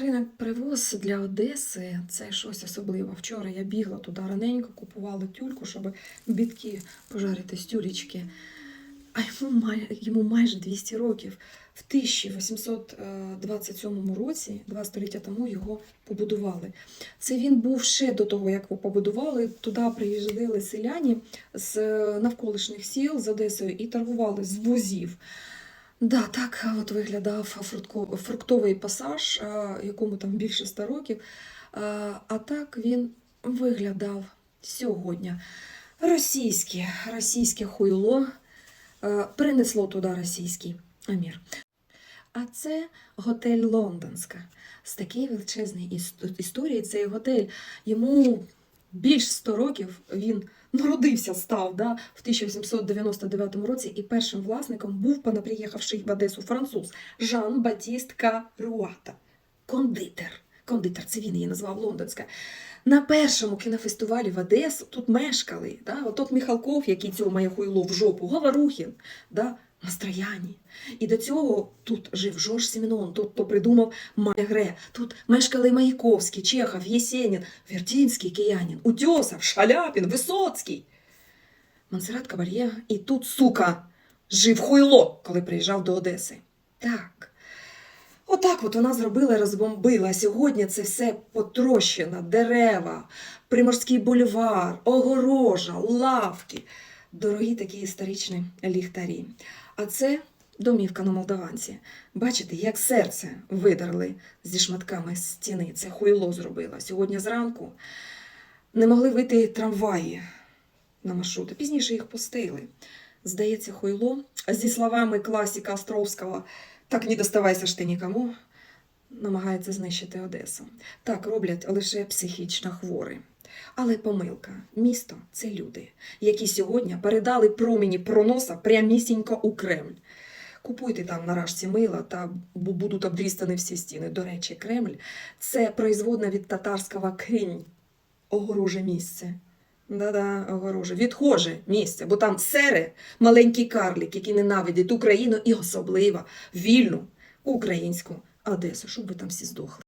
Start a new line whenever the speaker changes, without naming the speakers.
Ринок привоз для Одеси це щось особливе. Вчора я бігла туди раненько, купувала тюльку, щоб бітки пожарити з тюлечки. А йому, май, йому майже 200 років. В 1827 році, два століття тому, його побудували. Це він був ще до того, як його побудували. Туди приїжджали селяні з навколишніх сіл з Одесою і торгували з возів. Да, так от виглядав фруктовий пасаж, якому там більше ста років. А так він виглядав сьогодні. Російське, російське хуйло принесло туди російський мір. А це готель Лондонська. З такої величезної іс- історії цей готель. Йому більш 100 років він народився, став да, в 1899 році, і першим власником був понаприїхавший в Одесу француз Жан Батіст Каруата. Кондитер. Кондитер, це він її назвав Лондонська. На першому кінофестивалі в Одесу тут мешкали. Да, от тот Міхалков, який цього має хуйло в жопу, Говорухін, да, Настрояні. І до цього тут жив Жорж Сімінон, тот, хто придумав Майгре. Тут мешкали Маяковський, Чехов, Єсенін, Вертінський, Киянін, Утьосов, Шаляпін, Висоцький. Монсеррат Кабальє і тут, сука, жив хуйло, коли приїжджав до Одеси. Так. Отак от вона зробила, розбомбила. Сьогодні це все потрощено, дерева, Приморський бульвар, огорожа, лавки. Дорогі такі історичні ліхтарі. А це домівка на Молдаванці. Бачите, як серце видерли зі шматками стіни. Це хуйло зробила. Сьогодні зранку не могли вийти трамваї на маршрути. Пізніше їх пустили. Здається, хуйло зі словами класіка Островського так не доставайся ж ти нікому. Намагається знищити Одесу. Так роблять лише психічно хворі. Але помилка. Місто це люди, які сьогодні передали промені проноса прямісінько у Кремль. Купуйте там на мила та бу- будуть обдрістані всі стіни. До речі, Кремль це производна від татарського крінь. Огороже місце. Да-да, огороже. Відхоже місце, бо там сере маленький карлик, який ненавидить Україну і особливо вільну українську Одесу, щоб ви там всі здохли.